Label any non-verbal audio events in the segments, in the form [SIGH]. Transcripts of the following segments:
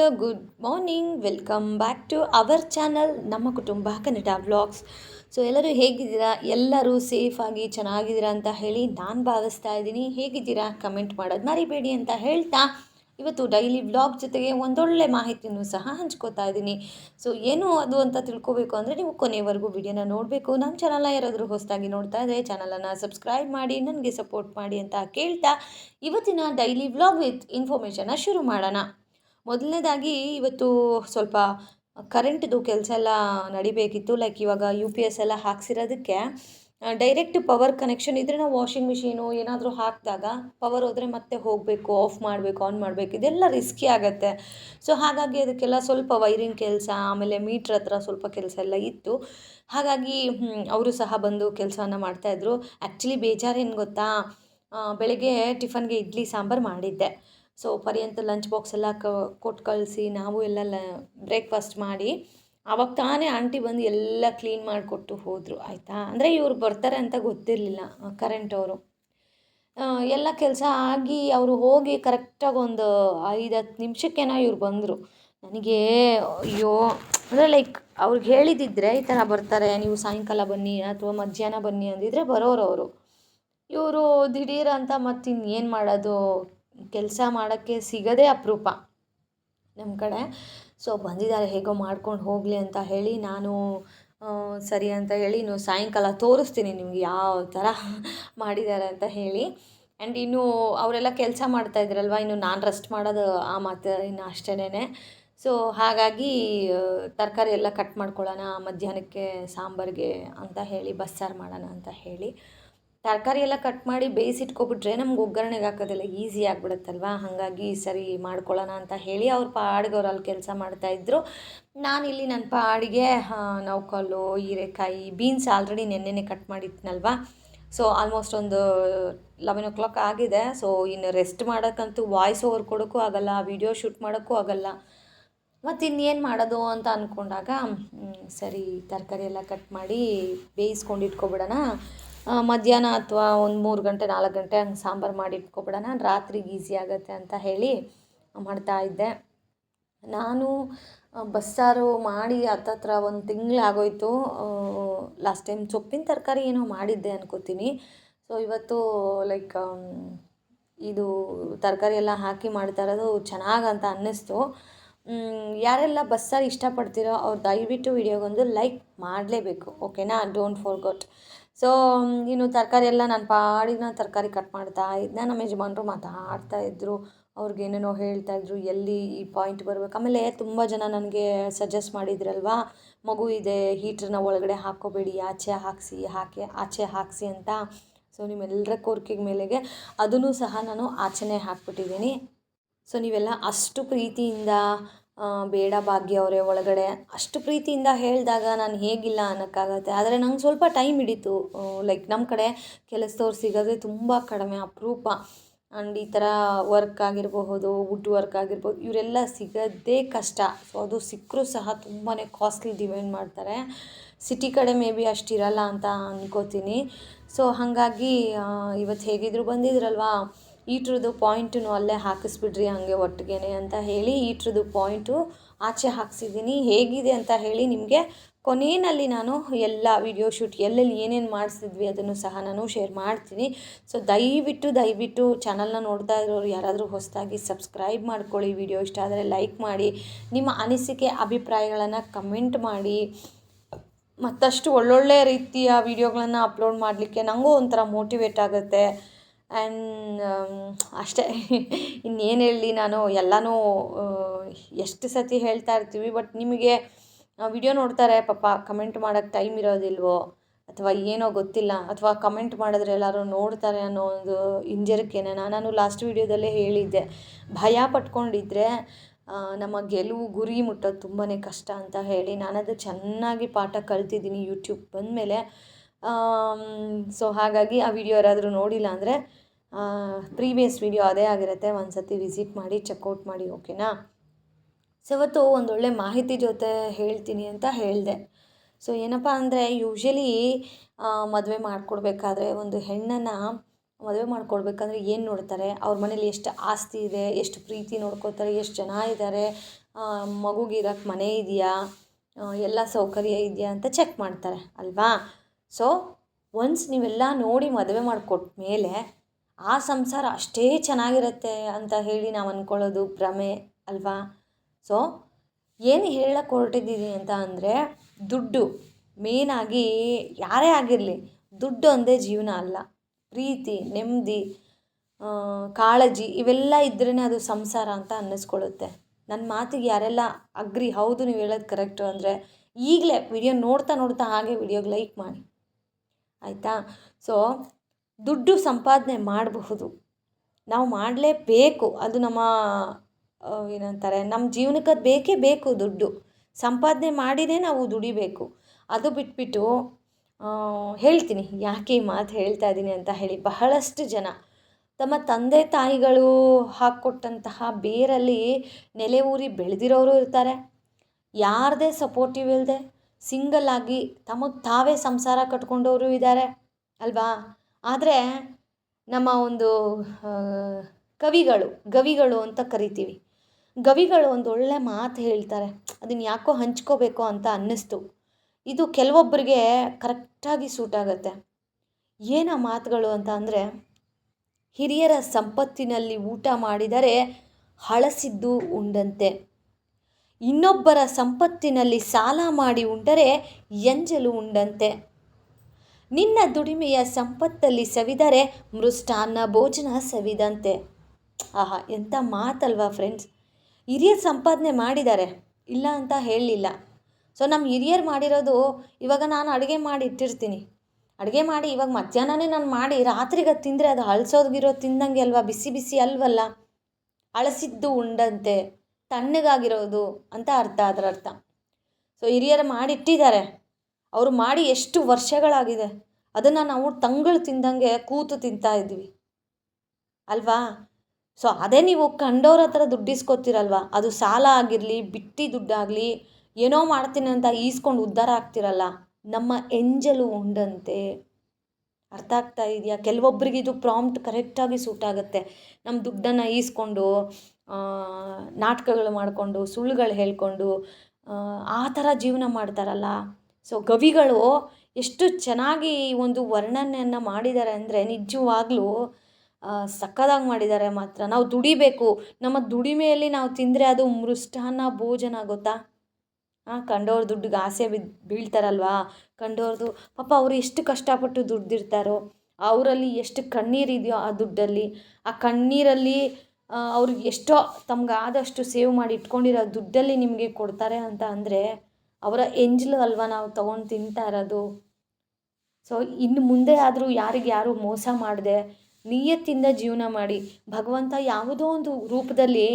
Hello good morning welcome back to our channel ನಮ್ಮ ಕುಟುಂಬ Kannada vlogs so ಎಲ್ಲರೂ ಹೇಗಿದ್ದೀರಾ? ಎಲ್ಲರೂ ಸೇಫಾಗಿ ಚೆನ್ನಾಗಿದ್ದೀರಾ ಅಂತ ಹೇಳಿ ನಾನು ಭಾವಿಸ್ತಾ ಇದ್ದೀನಿ. ಹೇಗಿದ್ದೀರಾ? ಕಮೆಂಟ್ ಮಾಡೋದು ಮರಿಬೇಡಿ ಅಂತ ಹೇಳ್ತಾ ಇವತ್ತು ಡೈಲಿ ವ್ಲಾಗ್ ಜೊತೆಗೆ ಒಂದೊಳ್ಳೆ ಮಾಹಿತಿಯನ್ನು ಸಹ ಹಂಚ್ಕೋತಾ ಇದ್ದೀನಿ. ಸೊ ಏನು ಅದು ಅಂತ ತಿಳ್ಕೊಬೇಕು ಅಂದರೆ ನೀವು ಕೊನೆವರೆಗೂ ವಿಡಿಯೋನ ನೋಡಬೇಕು. ನಮ್ಮ ಚಾನಲ್ನ ಯಾರಾದರೂ ಹೊಸದಾಗಿ ನೋಡ್ತಾ ಇದ್ದರೆ ಚಾನಲನ್ನು ಸಬ್ಸ್ಕ್ರೈಬ್ ಮಾಡಿ, ನನಗೆ ಸಪೋರ್ಟ್ ಮಾಡಿ ಅಂತ ಕೇಳ್ತಾ ಇವತ್ತಿನ ಡೈಲಿ ವ್ಲಾಗ್ ವಿತ್ ಇನ್ಫಾರ್ಮೇಷನ್ನ ಶುರು ಮಾಡೋಣ. ಮೊದಲನೇದಾಗಿ ಇವತ್ತು ಸ್ವಲ್ಪ ಕರೆಂಟ್ದು ಕೆಲಸ ಎಲ್ಲ ನಡಿಬೇಕಿತ್ತು. ಲೈಕ್ ಇವಾಗ ಯು ಪಿ ಎಸ್ ಎಲ್ಲ ಹಾಕ್ಸಿರೋದಕ್ಕೆ ಡೈರೆಕ್ಟ್ ಪವರ್ ಕನೆಕ್ಷನ್ ಇದ್ದರೆ ನಾವು ವಾಷಿಂಗ್ ಮಿಷಿನು ಏನಾದರೂ ಹಾಕಿದಾಗ ಪವರ್ ಹೋದರೆ ಮತ್ತೆ ಹೋಗಬೇಕು ಆಫ್ ಮಾಡಬೇಕು ಆನ್ ಮಾಡಬೇಕು, ಇದೆಲ್ಲ ರಿಸ್ಕಿ ಆಗುತ್ತೆ. ಸೊ ಹಾಗಾಗಿ ಅದಕ್ಕೆಲ್ಲ ಸ್ವಲ್ಪ ವೈರಿಂಗ್ ಕೆಲಸ, ಆಮೇಲೆ ಮೀಟ್ರ್ ಹತ್ರ ಸ್ವಲ್ಪ ಕೆಲಸ ಎಲ್ಲ ಇತ್ತು. ಹಾಗಾಗಿ ಅವರು ಸಹ ಬಂದು ಕೆಲಸವನ್ನು ಮಾಡ್ತಾಯಿದ್ರು ಆ್ಯಕ್ಚುಲಿ ಬೇಜಾರೇನು ಗೊತ್ತಾ? ಬೆಳಗ್ಗೆ ಟಿಫನ್ಗೆ ಇಡ್ಲಿ ಸಾಂಬಾರು ಮಾಡಿದ್ದೆ. ಸೊ ಪರ್ಯಂತ ಲಂಚ್ ಬಾಕ್ಸ್ ಎಲ್ಲ ಕ ಕೊಟ್ಟು ಕಳಿಸಿ ನಾವು ಎಲ್ಲ ಲ ಬ್ರೇಕ್ಫಾಸ್ಟ್ ಮಾಡಿ, ಆವಾಗ ತಾನೇ ಆಂಟಿ ಬಂದು ಎಲ್ಲ ಕ್ಲೀನ್ ಮಾಡಿಕೊಟ್ಟು ಹೋದರು, ಆಯಿತಾ? ಅಂದರೆ ಇವರು ಬರ್ತಾರೆ ಅಂತ ಗೊತ್ತಿರಲಿಲ್ಲ ಕರೆಂಟ್ ಅವರು. ಎಲ್ಲ ಕೆಲಸ ಆಗಿ ಅವರು ಹೋಗಿ ಕರೆಕ್ಟಾಗಿ ಒಂದು ಐದು ಹತ್ತು ನಿಮಿಷಕ್ಕೇನೋ ಇವ್ರು ಬಂದರು. ನನಗೆ, ಅಯ್ಯೋ, ಅಂದರೆ ಲೈಕ್ ಅವ್ರಿಗೆ ಹೇಳಿದಿದ್ರೆ ಈ ಥರ ಬರ್ತಾರೆ, ನೀವು ಸಾಯಂಕಾಲ ಬನ್ನಿ ಅಥವಾ ಮಧ್ಯಾಹ್ನ ಬನ್ನಿ ಅಂದಿದ್ರೆ ಬರೋರು ಅವರು. ಇವರು ದಿಢೀರ್ ಅಂತ ಮತ್ತಿನ್ನೇನು ಮಾಡೋದು? ಕೆಲಸ ಮಾಡೋಕ್ಕೆ ಸಿಗೋದೇ ಅಪರೂಪ ನಮ್ಮ ಕಡೆ. ಸೊ ಬಂದಿದ್ದಾರೆ, ಹೇಗೋ ಮಾಡ್ಕೊಂಡು ಹೋಗಲಿ ಅಂತ ಹೇಳಿ ನಾನು ಸರಿ ಅಂತ ಹೇಳಿ ಇನ್ನು ಸಾಯಂಕಾಲ ತೋರಿಸ್ತೀನಿ ನಿಮ್ಗೆ ಯಾವ ಥರ ಮಾಡಿದ್ದಾರೆ ಅಂತ ಹೇಳಿ. ಆ್ಯಂಡ್ ಇನ್ನು ಅವರೆಲ್ಲ ಕೆಲಸ ಮಾಡ್ತಾಯಿದ್ರಲ್ವ ಇನ್ನು ನಾನು ರೆಸ್ಟ್ ಮಾಡೋದು ಆ ಮಾತು ಇನ್ನು ಅಷ್ಟೇನೆ. ಸೊ ಹಾಗಾಗಿ ತರಕಾರಿ ಎಲ್ಲ ಕಟ್ ಮಾಡ್ಕೊಳ್ಳೋಣ, ಮಧ್ಯಾಹ್ನಕ್ಕೆ ಸಾಂಬಾರಿಗೆ ಅಂತ ಹೇಳಿ, ಬಸ್ಸಾರು ಮಾಡೋಣ ಅಂತ ಹೇಳಿ. ತರಕಾರಿ ಎಲ್ಲ ಕಟ್ ಮಾಡಿ ಬೇಯಿಸಿಟ್ಕೊಬಿಟ್ರೆ ನಮ್ಗೆ ಒಗ್ಗರಣೆಗೆ ಹಾಕೋದೆಲ್ಲ ಈಸಿ ಆಗಿಬಿಡುತ್ತಲ್ವ? ಹಾಗಾಗಿ ಸರಿ ಮಾಡ್ಕೊಳ್ಳೋಣ ಅಂತ ಹೇಳಿ ಅವ್ರ ಪಾಡಿಗೆ ಅವ್ರು ಅಲ್ಲಿ ಕೆಲಸ ಮಾಡ್ತಾಯಿದ್ರು ನಾನಿಲ್ಲಿ ನನ್ನ ಪಾಡಿಗೆ ನೌಕಲ್ಲು ಹೀರೆಕಾಯಿ ಬೀನ್ಸ್ ಆಲ್ರೆಡಿ ನೆನ್ನೆನೆ ಕಟ್ ಮಾಡಿಟ್ನಲ್ವಾ? ಸೊ ಆಲ್ಮೋಸ್ಟ್ ಒಂದು ಲೆವೆನ್ ಓ ಕ್ಲಾಕ್ ಆಗಿದೆ. ಸೊ ಇನ್ನು ರೆಸ್ಟ್ ಮಾಡೋಕ್ಕಂತೂ ವಾಯ್ಸ್ ಓವರ್ ಕೊಡೋಕ್ಕೂ ಆಗೋಲ್ಲ ವಿಡಿಯೋ ಶೂಟ್ ಮಾಡೋಕ್ಕೂ ಆಗೋಲ್ಲ. ಮತ್ತು ಇನ್ನೇನು ಮಾಡೋದು ಅಂತ ಅಂದ್ಕೊಂಡಾಗ ಸರಿ, ತರಕಾರಿ ಎಲ್ಲ ಕಟ್ ಮಾಡಿ ಬೇಯಿಸ್ಕೊಂಡು ಇಟ್ಕೊಬಿಡೋಣ ಮಧ್ಯಾಹ್ನ ಅಥವಾ ಒಂದು ಮೂರು ಗಂಟೆ, ನಾಲ್ಕು ಗಂಟೆ ಹಂಗೆ ಸಾಂಬಾರು ಮಾಡಿ ಇಟ್ಕೊಬಿಡೋಣ. ರಾತ್ರಿಗೆ ಈಸಿ ಆಗುತ್ತೆ ಅಂತ ಹೇಳಿ ಮಾಡ್ತಾಯಿದ್ದೆ ನಾನು ಬಸ್ಸಾರು ಮಾಡಿ ಹತ್ತತ್ರ ಒಂದು ತಿಂಗಳಾಗೋಯ್ತು. ಲಾಸ್ಟ್ ಟೈಮ್ ಸೊಪ್ಪಿನ ತರಕಾರಿ ಏನೋ ಮಾಡಿದ್ದೆ ಅನ್ಕೋತೀನಿ. ಸೊ ಇವತ್ತು, ಲೈಕ್ ಇದು ತರಕಾರಿ ಎಲ್ಲ ಹಾಕಿ ಮಾಡ್ತಾ ಇರೋದು ಚೆನ್ನಾಗಂತ ಅನ್ನಿಸ್ತು. ಯಾರೆಲ್ಲ ಬಸ್ಸಾರು ಇಷ್ಟಪಡ್ತೀರೋ ಅವ್ರು ದಯವಿಟ್ಟು ವಿಡಿಯೋಗೊಂದು ಲೈಕ್ ಮಾಡಲೇಬೇಕು. ಓಕೆನಾ? ಡೋಂಟ್ ಫಾರ್ಗೊಟ್ ಸೊ ಇನ್ನು ತರಕಾರಿ ಎಲ್ಲ ನಾನು ಪಾಡಿಗೆ ನಾನು ತರಕಾರಿ ಕಟ್ ಮಾಡ್ತಾ ಇದ್ದೆ ನಮ್ಮ ಯಜಮಾನರು ಮಾತಾಡ್ತಾ ಇದ್ದರು ಅವ್ರಿಗೆ ಏನೇನೋ ಹೇಳ್ತಾಯಿದ್ರು ಎಲ್ಲಿ ಈ ಪಾಯಿಂಟ್ ಬರಬೇಕು? ಆಮೇಲೆ ತುಂಬ ಜನ ನನಗೆ ಸಜೆಸ್ಟ್ ಮಾಡಿದ್ರಲ್ವಾ? ಮಗು ಇದೆ ಹೀಟ್ರನ್ನ ಒಳಗಡೆ ಹಾಕ್ಕೋಬೇಡಿ, ಆಚೆ ಹಾಕಿಸಿ, ಹಾಕಿ, ಆಚೆ ಹಾಕಿಸಿ ಅಂತ. ಸೊ ನಿಮ್ಮೆಲ್ಲರ ಕೋರಿಕೆಗೆ ಮೇಲೆಗೆ ಅದನ್ನು ಸಹ ನಾನು ಆಚೆನೇ ಹಾಕ್ಬಿಟ್ಟಿದ್ದೀನಿ. ಸೊ ನೀವೆಲ್ಲ ಅಷ್ಟು ಪ್ರೀತಿಯಿಂದ ಬೇಡ ಭಾಗ್ಯ ಅವರೇ ಒಳಗಡೆ. ಅಷ್ಟು ಪ್ರೀತಿಯಿಂದ ಹೇಳಿದಾಗ ನಾನು ಹೇಗಿಲ್ಲ ಅನ್ನೋಕ್ಕಾಗತ್ತೆ. ಆದರೆ ನಂಗೆ ಸ್ವಲ್ಪ ಟೈಮ್ ಹಿಡಿತು. ಲೈಕ್ ನಮ್ಮ ಕಡೆ ಕೆಲಸದವ್ರು ಸಿಗೋದೇ ತುಂಬ ಕಡಿಮೆ, ಅಪರೂಪ. ಆ್ಯಂಡ್ ಈ ಥರ ವರ್ಕ್ ಆಗಿರಬಹುದು ವುಡ್ ವರ್ಕ್ ಆಗಿರ್ಬೋದು ಇವರೆಲ್ಲ ಸಿಗೋದೇ ಕಷ್ಟ. ಸೊ ಅದು ಸಿಕ್ಕರೂ ಸಹ ತುಂಬಾ ಕಾಸ್ಟ್ಲಿ ಡಿಮ್ಯಾಂಡ್ ಮಾಡ್ತಾರೆ. ಸಿಟಿ ಕಡೆ ಮೇ ಬಿ ಅಷ್ಟಿರಲ್ಲ ಅಂತ ಅಂದ್ಕೋತೀನಿ ಸೊ ಹಾಗಾಗಿ ಇವತ್ತು ಹೇಗಿದ್ರು ಬಂದಿದ್ರಲ್ವಾ? ಈಟ್ರದ್ದು ಪಾಯಿಂಟನ್ನು ಅಲ್ಲೇ ಹಾಕಿಸ್ಬಿಡ್ರಿ, ಹಾಗೆ ಒಟ್ಟಿಗೆ ಅಂತ ಹೇಳಿ ಈಟ್ರದ್ದು ಪಾಯಿಂಟು ಆಚೆ ಹಾಕ್ಸಿದ್ದೀನಿ. ಹೇಗಿದೆ ಅಂತ ಹೇಳಿ ನಿಮಗೆ ಕೊನೆಯಲ್ಲಿ ನಾನು ಎಲ್ಲ ವಿಡಿಯೋ ಶೂಟ್ ಎಲ್ಲೆಲ್ಲಿ ಏನೇನು ಮಾಡಿಸಿದ್ವಿ ಅದನ್ನು ಸಹ ನಾನು ಶೇರ್ ಮಾಡ್ತೀನಿ. ಸೊ ದಯವಿಟ್ಟು ದಯವಿಟ್ಟು ಚಾನಲ್ನ ನೋಡ್ತಾ ಇರೋರು ಯಾರಾದರೂ ಹೊಸದಾಗಿ ಸಬ್ಸ್ಕ್ರೈಬ್ ಮಾಡ್ಕೊಳ್ಳಿ. ವಿಡಿಯೋ ಇಷ್ಟ ಆದರೆ ಲೈಕ್ ಮಾಡಿ. ನಿಮ್ಮ ಅನಿಸಿಕೆ, ಅಭಿಪ್ರಾಯಗಳನ್ನು ಕಮೆಂಟ್ ಮಾಡಿ. ಮತ್ತಷ್ಟು ಒಳ್ಳೊಳ್ಳೆ ರೀತಿಯ ವಿಡಿಯೋಗಳನ್ನು ಅಪ್ಲೋಡ್ ಮಾಡಲಿಕ್ಕೆ ನನಗೂ ಒಂಥರ ಮೋಟಿವೇಟ್ ಆಗುತ್ತೆ. ಆ್ಯಂಡ್ ಅಷ್ಟೇ. ಇನ್ನೇನು ಹೇಳಲಿ ನಾನು ಎಲ್ಲನೂ ಎಷ್ಟು ಸತಿ ಹೇಳ್ತಾ ಇರ್ತೀವಿ ಬಟ್ ನಿಮಗೆ ವಿಡಿಯೋ ನೋಡ್ತಾರೆ, ಪಾಪ ಕಮೆಂಟ್ ಮಾಡೋಕ್ಕೆ ಟೈಮ್ ಇರೋದಿಲ್ವೋ? ಅಥವಾ ಏನೋ ಗೊತ್ತಿಲ್ಲ. ಅಥವಾ ಕಮೆಂಟ್ ಮಾಡಿದ್ರೆ ಎಲ್ಲರೂ ನೋಡ್ತಾರೆ ಅನ್ನೋ ಒಂದು ಹಿಂಜರಿಕೆನ ನಾನು ಲಾಸ್ಟ್ ವೀಡಿಯೋದಲ್ಲೇ ಹೇಳಿದ್ದೆ. ಭಯ ಪಟ್ಕೊಂಡಿದ್ರೆ ನಮ್ಮ ಗೆಲುವು ಗುರಿ ಮುಟ್ಟೋದು ತುಂಬಾ ಕಷ್ಟ ಅಂತ ಹೇಳಿ ನಾನದು ಚೆನ್ನಾಗಿ ಪಾಠ ಕಲ್ತಿದ್ದೀನಿ ಯೂಟ್ಯೂಬ್ ಬಂದಮೇಲೆ. ಸೊ ಹಾಗಾಗಿ ಆ ವಿಡಿಯೋ ಯಾರಾದರೂ ನೋಡಿಲ್ಲ ಅಂದರೆ ಪ್ರೀವಿಯಸ್ ವಿಡಿಯೋ ಅದೇ ಆಗಿರುತ್ತೆ. ಒಂದು ಸತಿ ವಿಸಿಟ್ ಮಾಡಿ ಚೆಕ್ಔಟ್ ಮಾಡಿ ಓಕೆನಾ ಸೊ ಇವತ್ತು ಒಂದೊಳ್ಳೆ ಮಾಹಿತಿ ಜೊತೆ ಹೇಳ್ತೀನಿ ಅಂತ ಹೇಳಿದೆ. ಸೊ ಏನಪ್ಪ ಅಂದರೆ ಯೂಶ್ವಲಿ ಮದುವೆ ಮಾಡಿಕೊಡ್ಬೇಕಾದ್ರೆ ಒಂದು ಹೆಣ್ಣನ್ನು ಮದುವೆ ಮಾಡಿಕೊಡ್ಬೇಕಂದ್ರೆ ಏನು ನೋಡ್ತಾರೆ? ಅವ್ರ ಮನೇಲಿ ಎಷ್ಟು ಆಸ್ತಿ ಇದೆ, ಎಷ್ಟು ಪ್ರೀತಿ ನೋಡ್ಕೋತಾರೆ, ಎಷ್ಟು ಜನ ಇದ್ದಾರೆ ಮಗುಗಿರೋಕ್ಕೆ ಮನೆ ಇದೆಯಾ? ಎಲ್ಲ ಸೌಕರ್ಯ ಇದೆಯಾ ಅಂತ ಚೆಕ್ ಮಾಡ್ತಾರೆ, ಅಲ್ವಾ? ಸೊ ಒನ್ಸ್ ನೀವೆಲ್ಲ ನೋಡಿ ಮದುವೆ ಮಾಡಿಕೊಟ್ಟ ಮೇಲೆ ಆ ಸಂಸಾರ ಅಷ್ಟೇ ಚೆನ್ನಾಗಿರುತ್ತೆ ಅಂತ ಹೇಳಿ ನಾವು ಅಂದ್ಕೊಳ್ಳೋದು ಭ್ರಮೆ ಅಲ್ವಾ? ಸೊ ಏನು ಹೇಳಕ್ಕೆ ಹೊರಟಿದ್ದೀನಿ ಅಂತ ಅಂದರೆ, ದುಡ್ಡು ಮೇಯ್ನಾಗಿ ಯಾರೇ ಆಗಿರಲಿ, ದುಡ್ಡು ಒಂದೇ ಜೀವನ ಅಲ್ಲ. ಪ್ರೀತಿ, ನೆಮ್ಮದಿ ಕಾಳಜಿ, ಇವೆಲ್ಲ ಇದ್ರೇ ಅದು ಸಂಸಾರ ಅಂತ ಅನ್ನಿಸ್ಕೊಳ್ಳುತ್ತೆ. ನನ್ನ ಮಾತಿಗೆ ಯಾರೆಲ್ಲ ಅಗ್ರಿ ಹೌದು ನೀವು ಹೇಳೋದು ಕರೆಕ್ಟು ಅಂದರೆ, ಈಗಲೇ ವಿಡಿಯೋ ನೋಡ್ತಾ ನೋಡ್ತಾ ಹಾಗೆ ವಿಡಿಯೋಗೆ ಲೈಕ್ ಮಾಡಿ. ಆಯಿತಾ? ಸೊ ದುಡ್ಡು ಸಂಪಾದನೆ ಮಾಡಬಹುದು. ನಾವು ಮಾಡಲೇಬೇಕು. ಅದು ನಮ್ಮ ಏನಂತಾರೆ, ನಮ್ಮ ಜೀವನಕ್ಕೆ ಅದು ಬೇಕೇ ಬೇಕು ದುಡ್ಡು. ಸಂಪಾದನೆ ಮಾಡಿದೇ ನಾವು ದುಡಿಬೇಕು. ಅದು ಬಿಟ್ಬಿಟ್ಟು ಹೇಳ್ತೀನಿ, ಯಾಕೆ ಈ ಮಾತು ಹೇಳ್ತಾ ಇದ್ದೀನಿ ಅಂತ ಹೇಳಿ ಬಹಳಷ್ಟು ಜನ. ತಮ್ಮ ತಂದೆ ತಾಯಿಗಳು ಹಾಕ್ಕೊಟ್ಟಂತಹ ಬೇರಲ್ಲಿ ನೆಲೆ ಊರಿ ಬೆಳೆದಿರೋರು ಇರ್ತಾರೆ. ಯಾರದೇ ಸಪೋರ್ಟಿವ್ ಇಲ್ಲದೆ ಸಿಂಗಲ್ ಆಗಿ ತಮಗೆ ತಾವೇ ಸಂಸಾರ ಕಟ್ಕೊಂಡವರು ಇದ್ದಾರೆ ಅಲ್ವಾ? ಆದರೆ ನಮ್ಮ ಒಂದು ಕವಿಗಳು, ಗವಿಗಳು ಅಂತ ಕರಿತೀವಿ. ಗವಿಗಳು ಒಂದು ಒಳ್ಳೆ ಮಾತು ಹೇಳ್ತಾರೆ. ಅದನ್ನು ಯಾಕೋ ಹಂಚ್ಕೋಬೇಕು ಅಂತ ಅನ್ನಿಸ್ತು. ಇದು ಕೆಲವೊಬ್ಬರಿಗೆ ಕರೆಕ್ಟಾಗಿ ಸೂಟ್ ಆಗುತ್ತೆ. ಏನು ಮಾತುಗಳು ಅಂತ ಅಂದರೆ, ಹಿರಿಯರ ಸಂಪತ್ತಿನಲ್ಲಿ ಊಟ ಮಾಡಿದರೆ ಹಳಸಿದ್ದು ಉಂಡಂತೆ. ಇನ್ನೊಬ್ಬರ ಸಂಪತ್ತಿನಲ್ಲಿ ಸಾಲ ಮಾಡಿ ಉಂಡರೆ ಎಂಜಲು ಉಂಡಂತೆ. ನಿನ್ನ ದುಡಿಮೆಯ ಸಂಪತ್ತಲ್ಲಿ ಸವಿದರೆ ಮೃಷ್ಟಾನ್ನ ಭೋಜನ ಸವಿದಂತೆ. ಆಹಾ, ಎಂಥ ಮಾತಲ್ವಾ ಫ್ರೆಂಡ್ಸ್ ಹಿರಿಯರ್ ಸಂಪಾದನೆ ಮಾಡಿದ್ದಾರೆ, ಇಲ್ಲ ಅಂತ ಹೇಳಲಿಲ್ಲ. ಸೊ ನಮ್ಮ ಹಿರಿಯರು ಮಾಡಿರೋದು ಇವಾಗ ನಾನು ಅಡುಗೆ ಮಾಡಿ ಇಟ್ಟಿರ್ತೀನಿ. ಅಡುಗೆ ಮಾಡಿ ಇವಾಗ ಮಧ್ಯಾಹ್ನನೇ ನಾನು ಮಾಡಿ ರಾತ್ರಿಗೆ ಅದು ತಿಂದರೆ ಅದು ಹಳ್ಸೋದ್ಗಿರೋ ತಿಂದಂಗೆ ಅಲ್ವಾ? ಬಿಸಿ ಬಿಸಿ ಅಲ್ವಲ್ಲ? ಅಳಸಿದ್ದು ಉಂಡಂತೆ, ತಣ್ಣಗಾಗಿರೋದು ಅಂತ ಅರ್ಥ ಅದರ ಅರ್ಥ ಸೊ ಹಿರಿಯರು ಮಾಡಿಟ್ಟಿದ್ದಾರೆ. ಅವರು ಮಾಡಿ ಎಷ್ಟು ವರ್ಷಗಳಾಗಿದೆ. ಅದನ್ನು ನಾವು ತಂಗಳು ತಿಂದಂಗೆ ಕೂತು ತಿಂತಾ ಇದ್ವಿ ಅಲ್ವಾ? ಸೊ ಅದೇ ನೀವು ಕಂಡವ್ರ ಹತ್ರ ದುಡ್ಡು ಅದು ಸಾಲ ಆಗಿರಲಿ, ಬಿಟ್ಟಿ ದುಡ್ಡಾಗಲಿ, ಏನೋ ಮಾಡ್ತೀನಿ ಅಂತ ಈಸ್ಕೊಂಡು ಉದ್ಧಾರ ಆಗ್ತಿರಲ್ಲ. ನಮ್ಮ ಎಂಜಲು ಉಂಡಂತೆ. ಅರ್ಥ ಆಗ್ತಾ ಇದೆಯಾ? ಕೆಲವೊಬ್ಬರಿಗೆ ಇದು ಪ್ರಾಂಪ್ಟ್ ಕರೆಕ್ಟಾಗಿ ಸೂಟ್ ಆಗುತ್ತೆ. ನಮ್ಮ ದುಡ್ಡನ್ನು ಈಸ್ಕೊಂಡು ನಾಟಕಗಳು ಮಾಡಿಕೊಂಡು, ಸುಳ್ಳುಗಳು ಹೇಳ್ಕೊಂಡು ಆ ಥರ ಜೀವನ ಮಾಡ್ತಾರಲ್ಲ. ಸೊ ಕವಿಗಳು ಎಷ್ಟು ಚೆನ್ನಾಗಿ ಒಂದು ವರ್ಣನೆಯನ್ನು ಮಾಡಿದ್ದಾರೆ ಅಂದರೆ ನಿಜವಾಗ್ಲೂ ಸಕ್ಕತ್ತಾಗಿ ಮಾಡಿದ್ದಾರೆ ಮಾತ್ರ. ನಾವು ದುಡಿಬೇಕು. ನಮ್ಮ ದುಡಿಮೆಯಲ್ಲಿ ನಾವು ತಿಂದರೆ ಅದು ಮೃಷ್ಟಾನ್ನ ಭೋಜನ, ಗೊತ್ತಾ? ಹಾಂ ಕಂಡವ್ರ ದುಡ್ಡಿಗೆ ಆಸೆ ಬಿದ್ದು ಬೀಳ್ತಾರಲ್ವಾ? ಕಂಡವ್ರದ್ದು ಪಾಪ ಅವರು ಎಷ್ಟು ಕಷ್ಟಪಟ್ಟು ದುಡ್ದಿರ್ತಾರೋ, ಅವರಲ್ಲಿ ಎಷ್ಟು ಕಣ್ಣೀರಿದೆಯೋ ಆ ದುಡ್ಡಲ್ಲಿ, ಆ ಕಣ್ಣೀರಲ್ಲಿ ಅವ್ರಿಗೆ ಎಷ್ಟೋ ತಮ್ಗೆ ಆದಷ್ಟು ಸೇವ್ ಮಾಡಿ ಇಟ್ಕೊಂಡಿರೋ ದುಡ್ಡಲ್ಲಿ ನಿಮಗೆ ಕೊಡ್ತಾರೆ ಅಂತ ಅಂದರೆ ಅವರ ಎಂಜಲು ಅಲ್ವಾ ನಾವು ತೊಗೊಂಡು ತಿಂತಾ ಇರೋದು? ಸೊ ಇನ್ನು ಮುಂದೆ ಆದರೂ ಯಾರಿಗೆ ಯಾರು ಮೋಸ ಮಾಡದೆ, ನಿಯತ್ತಿಂದ ಜೀವನ ಮಾಡಿ, ಭಗವಂತ ಯಾವುದೋ ಒಂದು ರೂಪದಲ್ಲಿ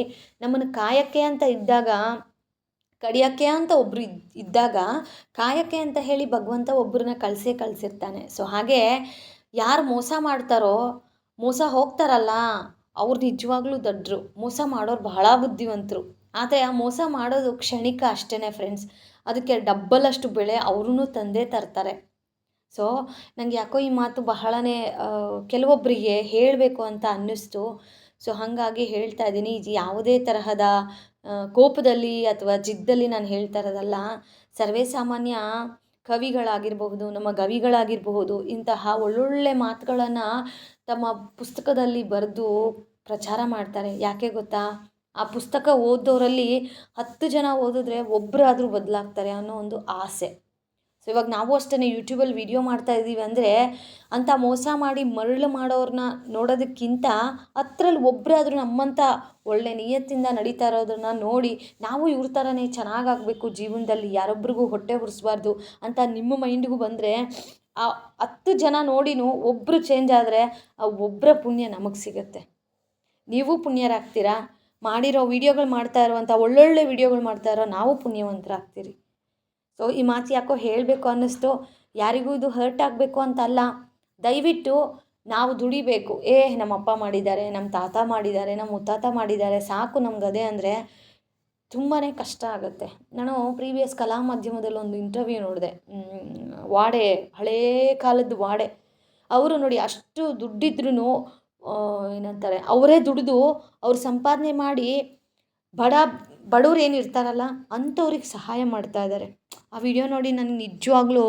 ನಮ್ಮನ್ನು ಕಾಯಕ್ಕೆ ಅಂತ ಇದ್ದಾಗ, ಕಡಿಯೋಕ್ಕೆ ಅಂತ ಒಬ್ಬರು ಇದ್ದಾಗ ಕಾಯಕ್ಕೆ ಅಂತ ಹೇಳಿ ಭಗವಂತ ಒಬ್ಬರನ್ನ ಕಳಿಸೇ ಕಳಿಸಿರ್ತಾನೆ. ಸೊ ಹಾಗೆ ಯಾರು ಮೋಸ ಮಾಡ್ತಾರೋ, ಮೋಸ ಹೋಗ್ತಾರಲ್ಲ, ಅವ್ರು ನಿಜವಾಗ್ಲೂ ದಡ್ರು. ಮೋಸ ಮಾಡೋರು ಬಹಳ ಬುದ್ಧಿವಂತರು. ಆದರೆ ಆ ಮೋಸ ಮಾಡೋದು ಕ್ಷಣಿಕ ಅಷ್ಟೇ ಫ್ರೆಂಡ್ಸ್ ಅದಕ್ಕೆ ಡಬ್ಬಲಷ್ಟು ಬೆಳೆ ಅವ್ರೂ ತಂದೇ ತರ್ತಾರೆ. ಸೊ ನನಗೆ ಯಾಕೋ ಈ ಮಾತು ಬಹಳನೇ ಕೆಲವೊಬ್ಬರಿಗೆ ಹೇಳಬೇಕು ಅಂತ ಅನ್ನಿಸ್ತು. ಸೊ ಹಾಗಾಗಿ ಹೇಳ್ತಾ ಇದ್ದೀನಿ, ಇದು ಯಾವುದೇ ತರಹದ ಕೋಪದಲ್ಲಿ ಅಥವಾ ಜಿದ್ದಲ್ಲಿ ನಾನು ಹೇಳ್ತಾ ಇರೋದಲ್ಲ, ಸರ್ವೇ ಸಾಮಾನ್ಯ ಕವಿಗಳಾಗಿರಬಹುದು, ನಮ್ಮ ಗವಿಗಳಾಗಿರಬಹುದು, ಇಂತಹ ಒಳ್ಳೊಳ್ಳೆ ಮಾತುಗಳನ್ನು ತಮ್ಮ ಪುಸ್ತಕದಲ್ಲಿ ಬರೆದು ಪ್ರಚಾರ ಮಾಡ್ತಾರೆ. ಯಾಕೆ ಗೊತ್ತಾ? ಆ ಪುಸ್ತಕ ಓದೋರಲ್ಲಿ ಹತ್ತು ಜನ ಓದಿದ್ರೆ ಒಬ್ಬರಾದರೂ ಬದಲಾಗ್ತಾರೆ ಅನ್ನೋ ಒಂದು ಆಸೆ. ಸೊ ಇವಾಗ ನಾವು ಅಷ್ಟೇ ಯೂಟ್ಯೂಬಲ್ಲಿ ವಿಡಿಯೋ ಮಾಡ್ತಾ ಇದ್ದೀವಿ ಅಂದರೆ ಅಂಥ ಮೋಸ ಮಾಡಿ ಮರಳು ಮಾಡೋರನ್ನ ನೋಡೋದಕ್ಕಿಂತ ಹತ್ರಲ್ಲಿ ಒಬ್ಬರಾದ್ರೂ ನಮ್ಮಂಥ ಒಳ್ಳೆ ನಿಯತ್ತಿಂದ ನಡೀತಾ ಇರೋದನ್ನ ನೋಡಿ ನಾವು ಇವ್ರ ಥರನೇ ಚೆನ್ನಾಗಾಗಬೇಕು ಜೀವನದಲ್ಲಿ, ಯಾರೊಬ್ರಿಗೂ ಹೊಟ್ಟೆ ಉರಿಸ್ಬಾರ್ದು ಅಂತ ನಿಮ್ಮ ಮೈಂಡಿಗೂ ಬಂದರೆ ಆ ಹತ್ತು ಜನ ನೋಡಿನೂ ಒಬ್ಬರು ಚೇಂಜ್ ಆದರೆ ಆ ಒಬ್ಬರ ಪುಣ್ಯ ನಮಗೆ ಸಿಗುತ್ತೆ. ನೀವು ಪುಣ್ಯರಾಗ್ತೀರಾ? ಮಾಡಿರೋ ವೀಡಿಯೋಗಳು ಮಾಡ್ತಾ ಇರುವಂಥ ಒಳ್ಳೊಳ್ಳೆ ವೀಡಿಯೋಗಳು ಮಾಡ್ತಾ ಇರೋ ನಾವು ಪುಣ್ಯವಂತರಾಗ್ತೀರಿ. ಸೊ, ಈ ಮಾತು ಯಾಕೋ ಹೇಳಬೇಕು ಅನ್ನಿಸ್ತು. ಯಾರಿಗೂ ಇದು ಹರ್ಟ್ ಆಗಬೇಕು ಅಂತಲ್ಲ. ದಯವಿಟ್ಟು ನಾವು ದುಡಿಬೇಕು. ಏ, ನಮ್ಮ ಅಪ್ಪ ಮಾಡಿದ್ದಾರೆ, ನಮ್ಮ ತಾತ ಮಾಡಿದ್ದಾರೆ, ನಮ್ಮ ಮುತ್ತಾತ ಮಾಡಿದ್ದಾರೆ, ಸಾಕು ನಮ್ಗೆ ಅದೇ ಅಂದರೆ ತುಂಬಾ ಕಷ್ಟ ಆಗುತ್ತೆ. ನಾನು ಪ್ರೀವಿಯಸ್ ಕಲಾ ಮಾಧ್ಯಮದಲ್ಲಿ ಒಂದು ಇಂಟರ್ವ್ಯೂ ನೋಡಿದೆ. ವಾಡೆ, ಹಳೇ ಕಾಲದ ವಾಡೆ. ಅವರು ನೋಡಿ ಅಷ್ಟು ದುಡ್ಡಿದ್ರೂ ಏನಂತಾರೆ, ಅವರೇ ದುಡಿದು ಅವ್ರು ಸಂಪಾದನೆ ಮಾಡಿ ಬಡ, ಬಡವ್ರು ಏನು ಇರ್ತಾರಲ್ಲ, ಅಂಥವ್ರಿಗೆ ಸಹಾಯ ಮಾಡ್ತಾ ಇದ್ದಾರೆ ಆ ವಿಡಿಯೋ ನೋಡಿ ನನಗೆ ನಿಜವಾಗ್ಲೂ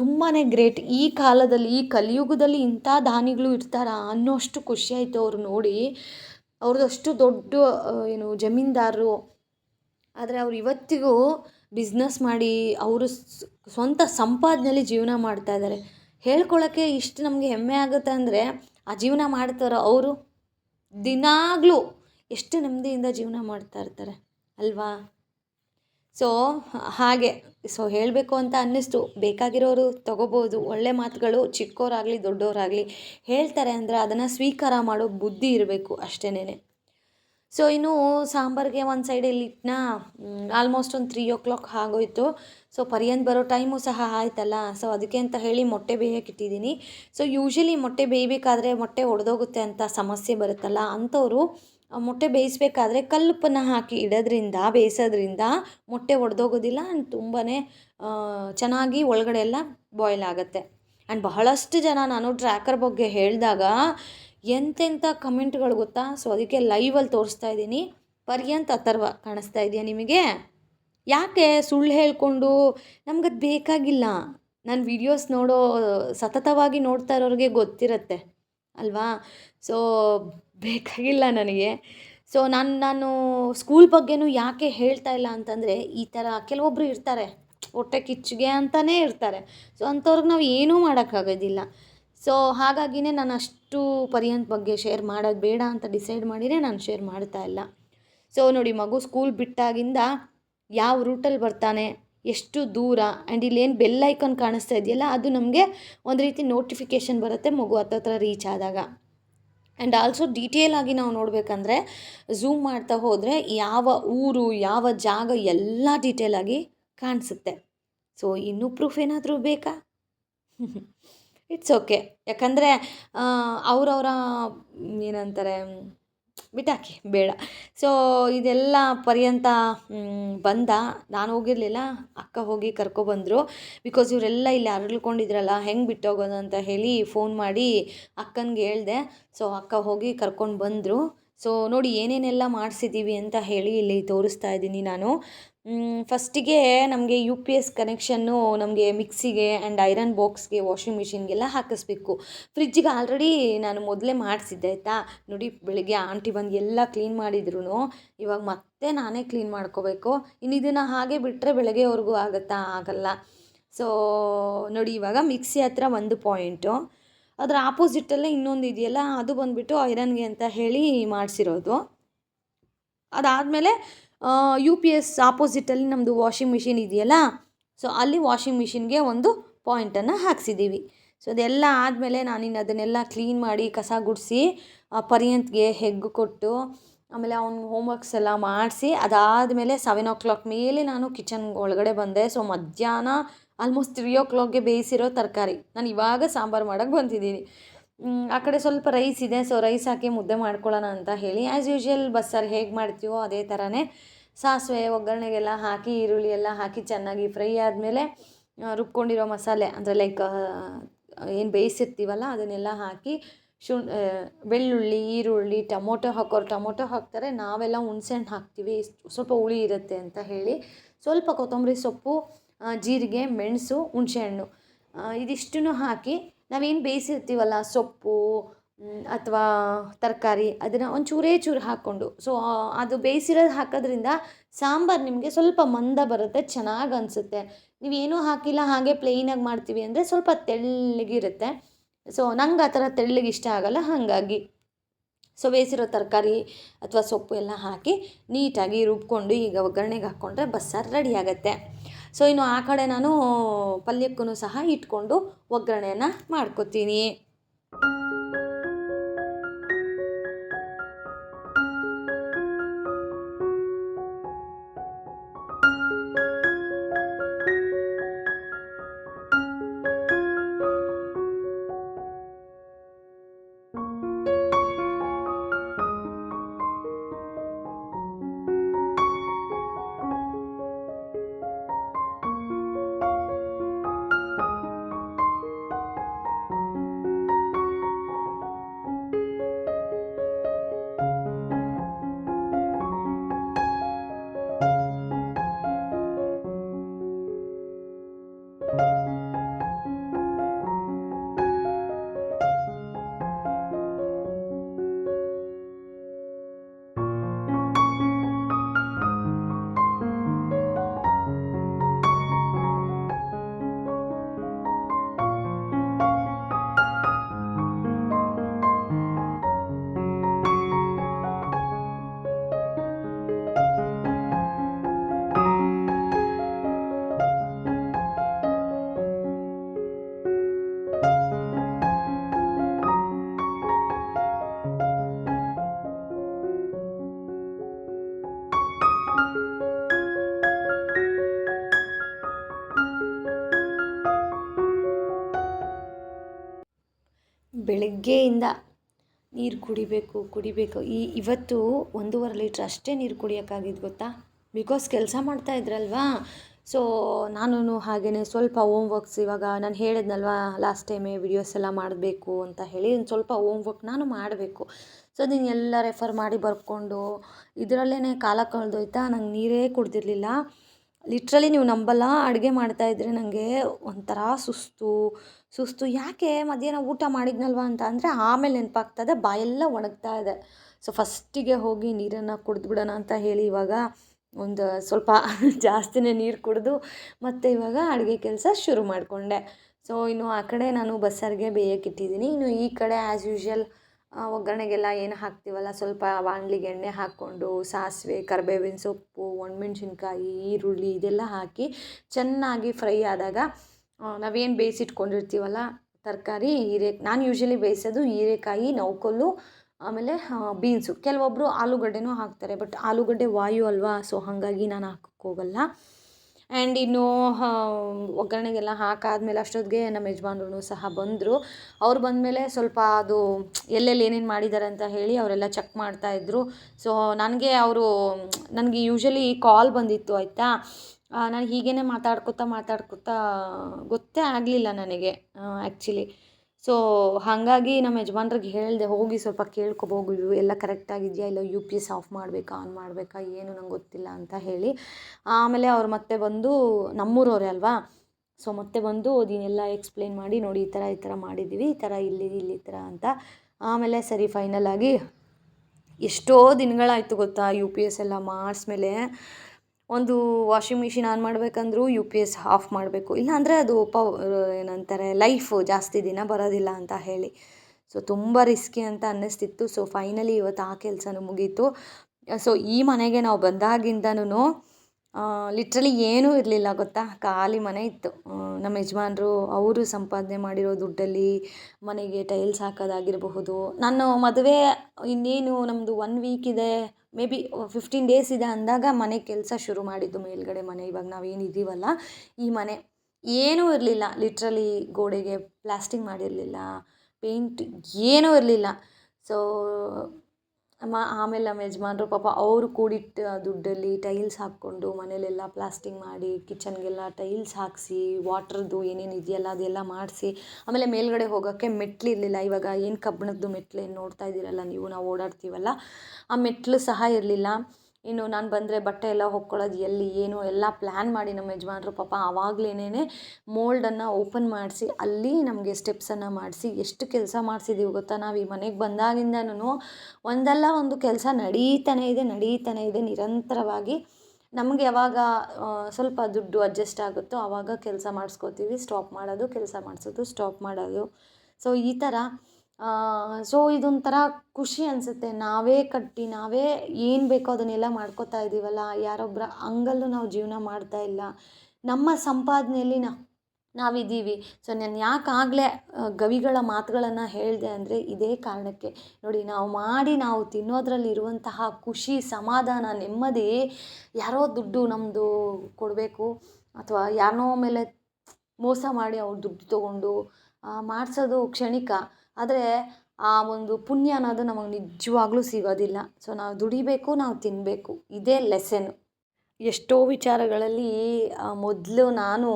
ತುಂಬಾ ಗ್ರೇಟ್ ಈ ಕಾಲದಲ್ಲಿ, ಈ ಕಲಿಯುಗದಲ್ಲಿ ಇಂಥ ದಾನಿಗಳು ಇರ್ತಾರಾ ಅನ್ನೋಷ್ಟು ಖುಷಿ ಆಯಿತು ಅವ್ರು ನೋಡಿ. ಅವ್ರದ್ದು ಅಷ್ಟು ದೊಡ್ಡ ಏನು ಜಮೀನ್ದಾರರು. ಆದರೆ ಅವ್ರು ಇವತ್ತಿಗೂ ಬಿಸ್ನೆಸ್ ಮಾಡಿ ಅವರು ಸ್ವಂತ ಸಂಪಾದನೆಯಲ್ಲಿ ಜೀವನ ಮಾಡ್ತಾ ಇದ್ದಾರೆ ಹೇಳ್ಕೊಳ್ಳೋಕ್ಕೆ ಇಷ್ಟು ನಮಗೆ ಹೆಮ್ಮೆ ಆಗುತ್ತೆ ಅಂದರೆ ಆ ಜೀವನ ಮಾಡ್ತಾರೋ ಅವರು? ದಿನಾಗಲೂ ಎಷ್ಟು ನೆಮ್ಮದಿಯಿಂದ ಜೀವನ ಮಾಡ್ತಾ ಇರ್ತಾರೆ, ಅಲ್ವಾ? ಸೊ ಹಾಗೆ ಸೊ ಹೇಳಬೇಕು ಅಂತ ಅನ್ನಿಸ್ತು. ಬೇಕಾಗಿರೋರು ತಗೋಬೋದು. ಒಳ್ಳೆ ಮಾತುಗಳು ಚಿಕ್ಕೋರಾಗಲಿ ದೊಡ್ಡವರಾಗಲಿ ಹೇಳ್ತಾರೆ ಅಂದರೆ ಅದನ್ನು ಸ್ವೀಕಾರ ಮಾಡೋ ಬುದ್ಧಿ ಇರಬೇಕು ಅಷ್ಟೇನೆ ಸೊ ಇನ್ನು ಸಾಂಬಾರಿಗೆ ಒಂದು ಸೈಡಲ್ಲಿ ಇಟ್ಟನ ಆಲ್ಮೋಸ್ಟ್ ಒಂದು ತ್ರೀ ಓ ಕ್ಲಾಕ್ ಆಗೋಯ್ತು. ಸೊ ಪರ್ಯಂತ ಬರೋ ಟೈಮು ಸಹ ಆಯ್ತಲ್ಲ. ಸೊ ಅದಕ್ಕೆ ಅಂತ ಹೇಳಿ ಮೊಟ್ಟೆ ಬೇಯಕ್ಕೆ ಇಟ್ಟಿದ್ದೀನಿ ಸೊ ಯೂಶಲಿ ಮೊಟ್ಟೆ ಬೇಯಬೇಕಾದ್ರೆ ಮೊಟ್ಟೆ ಒಡೆದೋಗುತ್ತೆ ಅಂತ ಸಮಸ್ಯೆ ಬರುತ್ತಲ್ಲ. ಅಂಥವರು ಮೊಟ್ಟೆ ಬೇಯಿಸ್ಬೇಕಾದ್ರೆ ಕಲ್ಲುಪ್ಪನ್ನು ಹಾಕಿ ಇಡೋದ್ರಿಂದ, ಬೇಯಿಸೋದ್ರಿಂದ ಮೊಟ್ಟೆ ಒಡೆದೋಗೋದಿಲ್ಲ ಆ್ಯಂಡ್ ತುಂಬಾ ಚೆನ್ನಾಗಿ ಒಳಗಡೆ ಎಲ್ಲ ಬಾಯ್ಲ್ ಆಗುತ್ತೆ. ಆ್ಯಂಡ್ ಬಹಳಷ್ಟು ಜನ ನಾನು ಟ್ರ್ಯಾಕರ್ ಬಗ್ಗೆ ಹೇಳಿದಾಗ ಎಂತೆಂಥ ಕಮೆಂಟ್ಗಳು ಗೊತ್ತಾ? ಸೊ ಅದಕ್ಕೆ ಲೈವಲ್ಲಿ ತೋರಿಸ್ತಾ ಇದ್ದೀನಿ. ಪರ್ಯಂತ ಅಥರ್ವ ಕಾಣಿಸ್ತಾ ಇದೆಯಾ ನಿಮಗೆ? ಯಾಕೆ? ಸುಳ್ಳು ಹೇಳ್ಕೊಂಡು ನಮ್ಗದು ಬೇಕಾಗಿಲ್ಲ. ನನ್ನ ವೀಡಿಯೋಸ್ ನೋಡೋ, ಸತತವಾಗಿ ನೋಡ್ತಾ ಇರೋರಿಗೆ ಗೊತ್ತಿರುತ್ತೆ, ಅಲ್ವಾ? ಸೊ ಬೇಕಾಗಿಲ್ಲ ನನಗೆ. ಸೊ ನಾನು ನಾನು ಸ್ಕೂಲ್ ಬಗ್ಗೆನೂ ಯಾಕೆ ಹೇಳ್ತಾ ಇಲ್ಲ ಅಂತಂದರೆ, ಈ ಥರ ಕೆಲವೊಬ್ಬರು ಇರ್ತಾರೆ. ಹೊಟ್ಟೆ ಕಿಚ್ಚಿಗೆ ಅಂತಲೇ ಇರ್ತಾರೆ. ಸೊ ಅಂಥವ್ರಿಗೆ ನಾವು ಏನೂ ಮಾಡೋಕ್ಕಾಗೋದಿಲ್ಲ. ಸೊ ಹಾಗಾಗಿಯೇ ನಾನು ಅಷ್ಟು ಪರ್ಯಂತ ಬಗ್ಗೆ ಶೇರ್ ಮಾಡೋದು ಬೇಡ ಅಂತ ಡಿಸೈಡ್ ಮಾಡಿನೇ ನಾನು ಶೇರ್ ಮಾಡ್ತಾ ಇಲ್ಲ. ಸೊ ನೋಡಿ ಮಗು ಸ್ಕೂಲ್ ಬಿಟ್ಟಾಗಿಂದ ಯಾವ ರೂಟಲ್ಲಿ ಬರ್ತಾನೆ, ಎಷ್ಟು ದೂರ ಆ್ಯಂಡ್ ಇಲ್ಲೇನು ಬೆಲ್ ಐಕನ್ ಕಾಣಿಸ್ತಾ ಇದೆಯಲ್ಲ, ಅದು ನಮಗೆ ಒಂದು ರೀತಿ ನೋಟಿಫಿಕೇಷನ್ ಬರುತ್ತೆ ಮಗು ಹತ್ತತ್ರ ರೀಚ್ ಆದಾಗ. ಆ್ಯಂಡ್ ಆಲ್ಸೋ ಡೀಟೇಲ್ ಆಗಿ ನಾವು ನೋಡಬೇಕಂದ್ರೆ ಝೂಮ್ ಮಾಡ್ತಾ ಹೋದರೆ ಯಾವ ಊರು, ಯಾವ ಜಾಗ ಎಲ್ಲ ಡೀಟೇಲಾಗಿ ಕಾಣಿಸುತ್ತೆ. ಸೊ ಇನ್ನೂ ಪ್ರೂಫ್ ಏನಾದರೂ ಬೇಕಾ? [LAUGHS] ಇಟ್ಸ್ ಓಕೆ ಯಾಕಂದರೆ ಅವರವರ ಏನಂತಾರೆ ಬಿಟ್ಟಾಕಿ, ಬೇಡ. ಸೊ ಇದೆಲ್ಲ ಪರ್ಯಂತ ಬಂದ. ನಾನು ಹೋಗಿರಲಿಲ್ಲ. ಅಕ್ಕ ಹೋಗಿ ಕರ್ಕೊಬಂದರು ಬಿಕಾಸ್ ಇವರೆಲ್ಲ ಇಲ್ಲಿ ಅರಳ್ಕೊಂಡಿದ್ರಲ್ಲ, ಹೆಂಗೆ ಬಿಟ್ಟೋಗೋದು ಅಂತ ಹೇಳಿ ಫೋನ್ ಮಾಡಿ ಅಕ್ಕನಿಗೆ ಹೇಳ್ದೆ. ಸೊ ಅಕ್ಕ ಹೋಗಿ ಕರ್ಕೊಂಡು ಬಂದರು. ಸೊ ನೋಡಿ ಏನೇನೆಲ್ಲ ಮಾಡಿಸಿದ್ದೀವಿ ಅಂತ ಹೇಳಿ ಇಲ್ಲಿ ತೋರಿಸ್ತಾ ಇದ್ದೀನಿ ನಾನು. ಫಸ್ಟಿಗೆ ನಮಗೆ ಯು ಪಿ ಎಸ್ ಕನೆಕ್ಷನ್ನು ನಮಗೆ ಮಿಕ್ಸಿಗೆ ಆ್ಯಂಡ್ ಐರನ್ ಬಾಕ್ಸ್ಗೆ ವಾಷಿಂಗ್ ಮಿಷಿನ್ಗೆಲ್ಲ ಹಾಕಿಸ್ಬೇಕು. ಫ್ರಿಜ್ಜಿಗೆ ಆಲ್ರೆಡಿ ನಾನು ಮೊದಲೇ ಮಾಡಿಸಿದ್ದೆ, ಆಯಿತಾ? ನೋಡಿ, ಬೆಳಿಗ್ಗೆ ಆಂಟಿ ಬಂದು ಎಲ್ಲ ಕ್ಲೀನ್ ಮಾಡಿದ್ರು ಇವಾಗ ಮತ್ತೆ ನಾನೇ ಕ್ಲೀನ್ ಮಾಡ್ಕೋಬೇಕು. ಇನ್ನು ಇದನ್ನು ಹಾಗೆ ಬಿಟ್ಟರೆ ಬೆಳಗ್ಗೆವರೆಗೂ ಆಗುತ್ತಾ? ಆಗಲ್ಲ. ಸೊ ನೋಡಿ, ಇವಾಗ ಮಿಕ್ಸಿ ಹತ್ರ ಒಂದು ಪಾಯಿಂಟು ಅದರ ಆಪೋಸಿಟಲ್ಲೇ ಇನ್ನೊಂದು ಇದೆಯಲ್ಲ, ಅದು ಬಂದುಬಿಟ್ಟು ಐರನ್ಗೆ ಅಂತ ಹೇಳಿ ಮಾಡಿಸಿರೋದು. ಅದಾದಮೇಲೆ ಯು ಪಿ ಎಸ್ ಆಪೋಸಿಟಲ್ಲಿ ನಮ್ಮದು ವಾಷಿಂಗ್ ಮಿಷಿನ್ ಇದೆಯಲ್ಲ, ಸೊ ಅಲ್ಲಿ ವಾಷಿಂಗ್ ಮಿಷಿನ್ಗೆ ಒಂದು ಪಾಯಿಂಟನ್ನು ಹಾಕ್ಸಿದ್ದೀವಿ ಸೊ ಅದೆಲ್ಲ ಆದಮೇಲೆ ನಾನಿನ್ನು ಅದನ್ನೆಲ್ಲ ಕ್ಲೀನ್ ಮಾಡಿ ಕಸ ಗುಡಿಸಿ ಪರ್ಯಂತ್ಗೆ ಹೆಗ್ಗು ಕೊಟ್ಟು, ಆಮೇಲೆ ಅವ್ನ ಹೋಮ್ವರ್ಕ್ಸ್ ಎಲ್ಲ ಮಾಡಿಸಿ, ಅದಾದಮೇಲೆ ಸೆವೆನ್ ಓ ಕ್ಲಾಕ್ ಮೇಲೆ ನಾನು ಕಿಚನ್ ಒಳಗಡೆ ಬಂದೆ. ಸೊ ಮಧ್ಯಾಹ್ನ ಆಲ್ಮೋಸ್ಟ್ ತ್ರೀ ಓ ಕ್ಲಾಕ್ಗೆ ಬೇಯಿಸಿರೋ ತರಕಾರಿ. ನಾನು ಇವಾಗ ಸಾಂಬಾರು ಮಾಡೋಕ್ಕೆ ಬಂದಿದ್ದೀನಿ. ಆ ಕಡೆ ಸ್ವಲ್ಪ ರೈಸ್ ಇದೆ ಸೊ ರೈಸ್ ಹಾಕಿ ಮುದ್ದೆ ಮಾಡ್ಕೊಳ್ಳೋಣ ಅಂತ ಹೇಳಿ. ಆ್ಯಸ್ ಯೂಶ್ವಲ್ ಬಸ್ಸಾರು ಹೇಗೆ ಮಾಡ್ತೀವೋ ಅದೇ ಥರನೇ ಸಾಸಿವೆ, ಒಗ್ಗರಣೆಗೆಲ್ಲ ಹಾಕಿ, ಈರುಳ್ಳಿ ಎಲ್ಲ ಹಾಕಿ ಚೆನ್ನಾಗಿ ಫ್ರೈ ಆದಮೇಲೆ ರುಬ್ಕೊಂಡಿರೋ ಮಸಾಲೆ, ಅಂದರೆ ಲೈಕ್ ಏನು ಬೇಯಿಸಿರ್ತೀವಲ್ಲ, ಅದನ್ನೆಲ್ಲ ಹಾಕಿ, ಶುಂ ಬೆಳ್ಳುಳ್ಳಿ, ಈರುಳ್ಳಿ, ಟೊಮೊಟೊ ಹಾಕೋರು ಟೊಮೊಟೊ ಹಾಕ್ತಾರೆ, ನಾವೆಲ್ಲ ಹುಣ್ಸೆಹಣ್ಣು ಹಾಕ್ತೀವಿ. ಸ್ವಲ್ಪ ಹುಳಿ ಇರುತ್ತೆ ಅಂತ ಹೇಳಿ. ಸ್ವಲ್ಪ ಕೊತ್ತಂಬರಿ ಸೊಪ್ಪು ಜೀರಿಗೆ, ಮೆಣಸು, ಹುಣಸೆಹಣ್ಣು. ಇದಿಷ್ಟನ್ನು ಹಾಕಿ ನಾವೇನು ಬೇಯಿಸಿರ್ತೀವಲ್ಲ, ಸೊಪ್ಪು ಅಥವಾ ತರಕಾರಿ, ಅದನ್ನು ಒಂಚೂರೇ ಚೂರೇ ಹಾಕ್ಕೊಂಡು. ಸೊ ಅದು ಬೇಯಿಸಿರೋದು ಹಾಕೋದ್ರಿಂದ ಸಾಂಬಾರು ನಿಮಗೆ ಸ್ವಲ್ಪ ಮಂದ ಬರುತ್ತೆ, ಚೆನ್ನಾಗಿ ಅನಿಸುತ್ತೆ. ನೀವೇನೂ ಹಾಕಿಲ್ಲ, ಹಾಗೆ ಪ್ಲೇನಾಗಿ ಮಾಡ್ತೀವಿ ಅಂದರೆ ಸ್ವಲ್ಪ ತೆಳ್ಳಗಿರುತ್ತೆ. ಸೊ ನಂಗೆ ಆ ಥರ ತೆಳ್ಳಗೆ ಇಷ್ಟ ಆಗಲ್ಲ, ಹಾಗಾಗಿ. ಸೊ ಬೇಯಿಸಿರೋ ತರಕಾರಿ ಅಥವಾ ಸೊಪ್ಪು ಎಲ್ಲ ಹಾಕಿ ನೀಟಾಗಿ ರುಬ್ಕೊಂಡು ಈಗ ಒಗ್ಗರಣೆಗೆ ಹಾಕ್ಕೊಂಡ್ರೆ ಬಸ್ಸಾರು ರೆಡಿ ಆಗುತ್ತೆ. ಸೊ ಇನ್ನು ಆ ಕಡೆ ನಾನು ಪಲ್ಯಕ್ಕೂ ಸಹ ಇಟ್ಕೊಂಡು ಒಗ್ಗರಣೆಯನ್ನು ಮಾಡ್ಕೊತೀನಿ. ಬೆಳಗ್ಗೆಯಿಂದ ನೀರು ಕುಡಿಬೇಕು ಕುಡಿಬೇಕು. ಈ ಇವತ್ತು ಒಂದೂವರೆ ಲೀಟ್ರ್ ಅಷ್ಟೇ ನೀರು ಕುಡಿಯೋಕ್ಕಾಗಿದ್ದು ಗೊತ್ತಾ? ಬಿಕಾಸ್ ಕೆಲಸ ಮಾಡ್ತಾ ಇದ್ರಲ್ವಾ? ಸೊ ನಾನು ಹಾಗೆಯೇ ಸ್ವಲ್ಪ ಓಮ್ ವರ್ಕ್ಸ್ ಇವಾಗ ನಾನು ಹೇಳಿದ್ನಲ್ವಾ ಲಾಸ್ಟ್ ಟೈಮೇ ವಿಡಿಯೋಸ್ ಎಲ್ಲ ಮಾಡಬೇಕು ಅಂತ ಹೇಳಿ ಒಂದು ಸ್ವಲ್ಪ ಓಮ್ ವರ್ಕ್ ನಾನು ಮಾಡಬೇಕು. ಸೊ ಅದನ್ನು ಎಲ್ಲ ರೆಫರ್ ಮಾಡಿ ಬರ್ಕೊಂಡು ಇದರಲ್ಲೇ ಕಾಲ ಕಳೆದೋಯ್ತಾ? ನಂಗೆ ನೀರೇ ಕುಡ್ದಿರಲಿಲ್ಲ. ಲಿಟ್ರಲಿ ನೀವು ನಂಬಲ್ಲ, ಅಡುಗೆ ಮಾಡ್ತಾಯಿದ್ರೆ ನನಗೆ ಒಂಥರ ಸುಸ್ತು. ಸುಸ್ತು, ಯಾಕೆ ಮಧ್ಯಾಹ್ನ ಊಟ ಮಾಡಿದ್ನಲ್ವ? ಅಂತ ಅಂದರೆ, ಆಮೇಲೆ ನೆನಪಾಗ್ತದೆ ಬಾಯೆಲ್ಲ ಒಣಗ್ತಾ ಇದೆ. ಸೊ ಫಸ್ಟಿಗೆ ಹೋಗಿ ನೀರನ್ನು ಕುಡಿದ್ಬಿಡೋಣ ಅಂತ ಹೇಳಿ ಇವಾಗ ಒಂದು ಸ್ವಲ್ಪ [LAUGHS] ಜಾಸ್ತಿನೇ ನೀರು ಕುಡಿದು ಮತ್ತು ಇವಾಗ ಅಡುಗೆ ಕೆಲಸ ಶುರು ಮಾಡಿಕೊಂಡೆ. ಸೊ ಇನ್ನು ಆ ಕಡೆ ನಾನು ಬಸ್ಸಾರಿಗೆ ಬೇಯಕ್ಕಿಟ್ಟಿದ್ದೀನಿ ಇನ್ನು ಈ ಕಡೆ ಆ್ಯಸ್ ಯೂಶ್ವಲ್ ಒಗ್ಗರಣೆಗೆಲ್ಲ ಏನು ಹಾಕ್ತೀವಲ್ಲ, ಸ್ವಲ್ಪ ಬಾಣಲಿಗೆ ಎಣ್ಣೆ ಹಾಕ್ಕೊಂಡು, ಸಾಸಿವೆ, ಕರಿಬೇವಿನ ಸೊಪ್ಪು, ಒಣಮೆಣ್ಸಿನ್ಕಾಯಿ, ಈರುಳ್ಳಿ ಇದೆಲ್ಲ ಹಾಕಿ ಚೆನ್ನಾಗಿ ಫ್ರೈ ಆದಾಗ ನಾವೇನು ಬೇಯಿಸಿಟ್ಕೊಂಡಿರ್ತೀವಲ್ಲ, ತರಕಾರಿ, ಹೀರೆ, ನಾನು ಯೂಶ್ವಲಿ ಬೇಯಿಸೋದು ಹೀರೆಕಾಯಿ ನೌಕಲ್ಲು ಆಮೇಲೆ ಬೀನ್ಸು. ಕೆಲವೊಬ್ಬರು ಆಲೂಗಡ್ಡೆನೂ ಹಾಕ್ತಾರೆ, ಬಟ್ ಆಲೂಗಡ್ಡೆ ವಾಯು ಅಲ್ವಾ ಸೊ ಹಾಗಾಗಿ ನಾನು ಹಾಕೋಕ್ಕೋಗಲ್ಲ ಆ್ಯಂಡ್ ಇನ್ನು ಒಗ್ಗರಣೆಗೆಲ್ಲ ಹಾಕಾದ್ಮೇಲೆ ಅಷ್ಟೊತ್ತಿಗೆ ನಮ್ಮ ಯಜಮಾನ್ರು ಸಹ ಬಂದರು. ಅವ್ರು ಬಂದಮೇಲೆ ಸ್ವಲ್ಪ ಅದು ಎಲ್ಲೆಲ್ಲಿ ಏನೇನು ಮಾಡಿದ್ದಾರೆ ಅಂತ ಹೇಳಿ ಅವರೆಲ್ಲ ಚೆಕ್ ಮಾಡ್ತಾಯಿದ್ರು ಸೊ ನನಗೆ ಅವರು, ನನಗೆ ಯೂಶ್ವಲಿ ಕಾಲ್ ಬಂದಿತ್ತು, ಆಯಿತಾ? ನಾನು ಹೀಗೇ ಮಾತಾಡ್ಕೊತಾ ಮಾತಾಡ್ಕೊತಾ ಗೊತ್ತೇ ಆಗಲಿಲ್ಲ ನನಗೆ ಆ್ಯಕ್ಚುಲಿ ಸೊ ಹಾಗಾಗಿ ನಮ್ಮ ಯಜಮಾನ್ರಿಗೆ ಹೇಳಿದೆ, ಹೋಗಿ ಸ್ವಲ್ಪ ಕೇಳ್ಕೊಬೋಗು ಎಲ್ಲ ಕರೆಕ್ಟಾಗಿದೆಯಾ ಇಲ್ಲ ಯು ಪಿ ಎಸ್ ಆಫ್ ಮಾಡಬೇಕಾ ಆನ್ ಮಾಡಬೇಕಾ, ಏನು ನಂಗೆ ಗೊತ್ತಿಲ್ಲ ಅಂತ ಹೇಳಿ. ಆಮೇಲೆ ಅವ್ರು ಮತ್ತೆ ಬಂದು, ನಮ್ಮೂರವ್ರೆ ಅಲ್ವಾ? ಸೊ ಮತ್ತೆ ಬಂದು ಅದನ್ನೆಲ್ಲ ಎಕ್ಸ್ಪ್ಲೇನ್ ಮಾಡಿ, ನೋಡಿ, ಈ ಥರ ಈ ಥರ ಮಾಡಿದ್ದೀವಿ ಈ ಥರ ಇಲ್ಲಿ ಇಲ್ಲಿ, ಈ ಥರ ಅಂತ. ಆಮೇಲೆ ಸರಿ ಫೈನಲ್ ಆಗಿ ಎಷ್ಟೋ ದಿನಗಳಾಯಿತು ಗೊತ್ತಾ ಯು ಪಿ ಎಸ್ ಎಲ್ಲ ಮಾಡಿಸ್ಮೇಲೆ. ಒಂದು ವಾಷಿಂಗ್ ಮಿಷಿನ್ ಆನ್ ಮಾಡಬೇಕಂದ್ರೂ ಯು ಪಿ ಎಸ್ ಆಫ್ ಮಾಡಬೇಕು. ಇಲ್ಲಾಂದರೆ ಅದು ಪವ್ ಏನಂತಾರೆ ಲೈಫು ಜಾಸ್ತಿ ದಿನ ಬರೋದಿಲ್ಲ ಅಂತ ಹೇಳಿ. ಸೊ ತುಂಬ ರಿಸ್ಕಿ ಅಂತ ಅನ್ನಿಸ್ತಿತ್ತು. ಸೊ ಫೈನಲಿ ಇವತ್ತು ಆ ಕೆಲಸನೂ ಮುಗೀತು. ಸೊ ಈ ಮನೆಗೆ ನಾವು ಬಂದಾಗಿಂದನೂ ಲಿಟ್ರಲಿ ಏನೂ ಇರಲಿಲ್ಲ ಗೊತ್ತಾ? ಖಾಲಿ ಮನೆ ಇತ್ತು. ನಮ್ಮ ಯಜಮಾನ್ರು ಅವರು ಸಂಪಾದನೆ ಮಾಡಿರೋ ದುಡ್ಡಲ್ಲಿ ಮನೆಗೆ ಟೈಲ್ಸ್ ಹಾಕೋದಾಗಿರಬಹುದು. ನಾನು ಮದುವೆ ಇನ್ನೇನು ನಮ್ಮದು ಒನ್ ವೀಕ್ ಇದೆ ಮೇ ಬಿ ಫಿಫ್ಟೀನ್ ಡೇಸ್ ಇದೆ ಅಂದಾಗ ಮನೆ ಕೆಲಸ ಶುರು ಮಾಡಿದ್ದು ಮೇಲ್ಗಡೆ ಮನೆ. ಇವಾಗ ನಾವೇನು ಇದ್ದೀವಲ್ಲ ಈ ಮನೆ. ಏನೂ ಇರಲಿಲ್ಲ ಲಿಟ್ರಲಿ ಗೋಡೆಗೆ ಪ್ಲಾಸ್ಟಿಂಗ್ ಮಾಡಿರಲಿಲ್ಲ ಪೇಂಟ್ ಏನೂ ಇರಲಿಲ್ಲ. ಸೊ ಮ ಆಮೇಲೆ ನಮ್ಮ ಯಜಮಾನ್ರು ಪಾಪ ಅವರು ಕೂಡಿಟ್ಟ ದುಡ್ಡಲ್ಲಿ ಟೈಲ್ಸ್ ಹಾಕ್ಕೊಂಡು ಮನೇಲೆಲ್ಲ ಪ್ಲಾಸ್ಟಿಂಗ್ ಮಾಡಿ ಕಿಚನ್ಗೆಲ್ಲ ಟೈಲ್ಸ್ ಹಾಕಿಸಿ, ವಾಟ್ರದ್ದು ಏನೇನು ಇದೆಯಲ್ಲ ಅದೆಲ್ಲ ಮಾಡಿಸಿ, ಆಮೇಲೆ ಮೇಲ್ಗಡೆ ಹೋಗೋಕ್ಕೆ ಮೆಟ್ಲಿರಲಿಲ್ಲ ಇವಾಗ ಏನು ಕಬ್ಬಿಣದ್ದು ಮೆಟ್ಲು ಏನು ನೋಡ್ತಾ ಇದ್ದೀರಲ್ಲ ನೀವು? ನಾವು ಓಡಾಡ್ತೀವಲ್ಲ. ಆ ಮೆಟ್ಲು ಸಹ ಇರಲಿಲ್ಲ. ಇನ್ನು ನಾನು ಬಂದರೆ ಬಟ್ಟೆ ಎಲ್ಲ ಹೊಕ್ಕೊಳ್ಳೋದು ಎಲ್ಲಿ, ಏನು ಎಲ್ಲ ಪ್ಲ್ಯಾನ್ ಮಾಡಿ ನಮ್ಮ ಯಜಮಾನ್ರು ಪಾಪ ಆವಾಗಲೇನೆ ಮೋಲ್ಡನ್ನು ಓಪನ್ ಮಾಡಿಸಿ, ಅಲ್ಲಿ ನಮಗೆ ಸ್ಟೆಪ್ಸನ್ನು ಮಾಡಿಸಿ, ಎಷ್ಟು ಕೆಲಸ ಮಾಡಿಸಿದೀವಿ ಗೊತ್ತಾ? ನಾವು ಈ ಮನೆಗೆ ಬಂದಾಗಿಂದನೂ ಒಂದಲ್ಲ ಒಂದು ಕೆಲಸ ನಡೀತಾನೆ ಇದೆ ನಡೀತಾನೆ ಇದೆ. ನಿರಂತರವಾಗಿ ನಮಗೆ ಯಾವಾಗ ಸ್ವಲ್ಪ ದುಡ್ಡು ಅಡ್ಜಸ್ಟ್ ಆಗುತ್ತೋ ಆವಾಗ ಕೆಲಸ ಮಾಡಿಸ್ಕೋತೀವಿ. ಸ್ಟಾಪ್ ಮಾಡೋದು, ಕೆಲಸ ಮಾಡಿಸೋದು ಸ್ಟಾಪ್ ಮಾಡೋದು. ಸೊ ಈ ಥರ ಸೊ ಇದೊಂಥರ ಖುಷಿ ಅನಿಸುತ್ತೆ. ನಾವೇ ಕಟ್ಟಿ, ನಾವೇ ಏನು ಬೇಕೋ ಅದನ್ನೆಲ್ಲ ಮಾಡ್ಕೋತಾ ಇದ್ದೀವಲ್ಲ ಯಾರೊಬ್ಬರ ಹಂಗಲ್ಲೂ ನಾವು ಜೀವನ ಮಾಡ್ತಾ ಇಲ್ಲ. ನಮ್ಮ ಸಂಪಾದನೆಯಲ್ಲಿ ನಾವು ನಾವಿದ್ದೀವಿ. ಸೊ ನಾನು ಯಾಕೆ ಗವಿಗಳ ಮಾತುಗಳನ್ನು ಹೇಳಿದೆ ಅಂದರೆ ಇದೇ ಕಾರಣಕ್ಕೆ. ನೋಡಿ, ನಾವು ಮಾಡಿ ನಾವು ತಿನ್ನೋದ್ರಲ್ಲಿರುವಂತಹ ಖುಷಿ, ಸಮಾಧಾನ, ನೆಮ್ಮದಿ ಯಾರೋ ದುಡ್ಡು ನಮ್ಮದು ಕೊಡಬೇಕು. ಅಥವಾ ಯಾರನ್ನೋ ಮೇಲೆ ಮೋಸ ಮಾಡಿ ಅವ್ರು ದುಡ್ಡು ತೊಗೊಂಡು ಮಾಡಿಸೋದು ಕ್ಷಣಿಕ. ಆದರೆ ಆ ಒಂದು ಪುಣ್ಯ ಅನ್ನೋದು ನಮಗೆ ನಿಜವಾಗ್ಲೂ ಸಿಗೋದಿಲ್ಲ. ಸೊ ನಾವು ದುಡಿಬೇಕು, ನಾವು ತಿನ್ನಬೇಕು ಇದೇ ಲೆಸನ್ನು ಎಷ್ಟೋ ವಿಚಾರಗಳಲ್ಲಿ ಮೊದಲು ನಾನು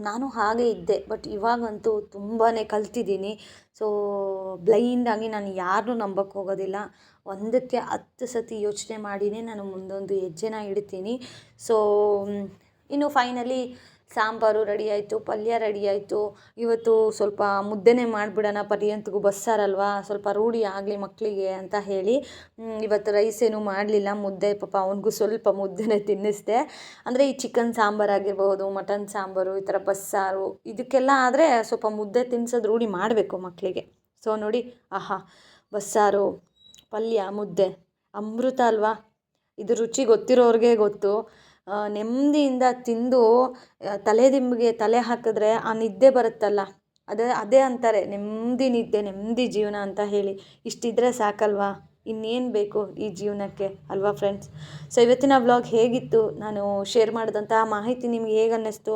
ನಾನು ಹಾಗೆ ಇದ್ದೆ. ಬಟ್ ಇವಾಗಂತೂ ತುಂಬಾ ಕಲ್ತಿದ್ದೀನಿ. ಸೊ ಬ್ಲೈಂಡಾಗಿ ನಾನು ಯಾರನ್ನೂ ನಂಬಕ್ಕೆ ಹೋಗೋದಿಲ್ಲ. ಒಂದಕ್ಕೆ ಹತ್ತು ಸತಿ ಯೋಚನೆ ಮಾಡಿಯೇ ನಾನು ಮುಂದೊಂದು ಹೆಜ್ಜೆನ ಇಡ್ತೀನಿ. ಸೊ ಇನ್ನು ಫೈನಲಿ ಸಾಂಬಾರು ರೆಡಿ ಆಯಿತು, ಪಲ್ಯ ರೆಡಿ ಆಯಿತು. ಇವತ್ತು ಸ್ವಲ್ಪ ಮುದ್ದೆನೇ ಮಾಡಿಬಿಡೋಣ, ಪರ್ಯಂತಗೂ ಬಸ್ಸಾರಲ್ವಾ ಸ್ವಲ್ಪ ರೂಢಿ ಆಗಲಿ ಮಕ್ಕಳಿಗೆ ಅಂತ ಹೇಳಿ. ಇವತ್ತು ರೈಸ್ ಏನೂ ಮಾಡಲಿಲ್ಲ. ಮುದ್ದೆ ಪಾಪ ಅವನಿಗೂ ಸ್ವಲ್ಪ ಮುದ್ದೆನೇ ತಿನ್ನಿಸ್ದೆ. ಅಂದರೆ ಈ ಚಿಕನ್ ಸಾಂಬಾರು ಆಗಿರ್ಬೋದು ಮಟನ್ ಸಾಂಬಾರು, ಈ ಥರ ಬಸ್ಸಾರು ಇದಕ್ಕೆಲ್ಲ ಆದರೆ ಸ್ವಲ್ಪ ಮುದ್ದೆ ತಿನ್ಸೋದು ರೂಢಿ ಮಾಡಬೇಕು ಮಕ್ಕಳಿಗೆ ಸೊ ನೋಡಿ, ಆಹಾ ಬಸ್ಸಾರು ಪಲ್ಯ, ಮುದ್ದೆ, ಅಮೃತ ಅಲ್ವಾ? ಇದು ರುಚಿ ಗೊತ್ತಿರೋರಿಗೆ ಗೊತ್ತು. ನೆಮ್ಮದಿಯಿಂದ ತಿಂದು ತಲೆ ದಿಂಬಿಗೆ ತಲೆ ಹಾಕಿದ್ರೆ ಆ ನಿದ್ದೆ ಬರುತ್ತಲ್ಲ? ಅದೇ ಅದೇ ಅಂತಾರೆ, ನೆಮ್ಮದಿ ನಿದ್ದೆ, ನೆಮ್ಮದಿ ಜೀವನ ಅಂತ ಹೇಳಿ. ಇಷ್ಟಿದ್ರೆ ಸಾಕಲ್ವಾ? ಇನ್ನೇನು ಬೇಕು ಈ ಜೀವನಕ್ಕೆ, ಅಲ್ವಾ ಫ್ರೆಂಡ್ಸ್ ಸೊ ಇವತ್ತಿನ ವ್ಲಾಗ್ ಹೇಗಿತ್ತು? ನಾನು ಶೇರ್ ಮಾಡಿದಂಥ ಮಾಹಿತಿ ನಿಮ್ಗೆ ಹೇಗೆ ಅನ್ನಿಸ್ತು?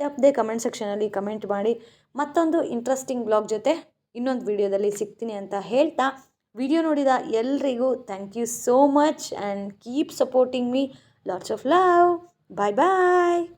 ತಪ್ಪದೆ ಕಮೆಂಟ್ ಸೆಕ್ಷನಲ್ಲಿ ಕಮೆಂಟ್ ಮಾಡಿ. ಮತ್ತೊಂದು ಇಂಟ್ರೆಸ್ಟಿಂಗ್ ಬ್ಲಾಗ್ ಜೊತೆ ಇನ್ನೊಂದು ವಿಡಿಯೋದಲ್ಲಿ ಸಿಗ್ತೀನಿ ಅಂತ ಹೇಳ್ತಾ ವಿಡಿಯೋ ನೋಡಿದ ಎಲ್ರಿಗೂ thank you so much and keep supporting me Lots of love. Bye bye.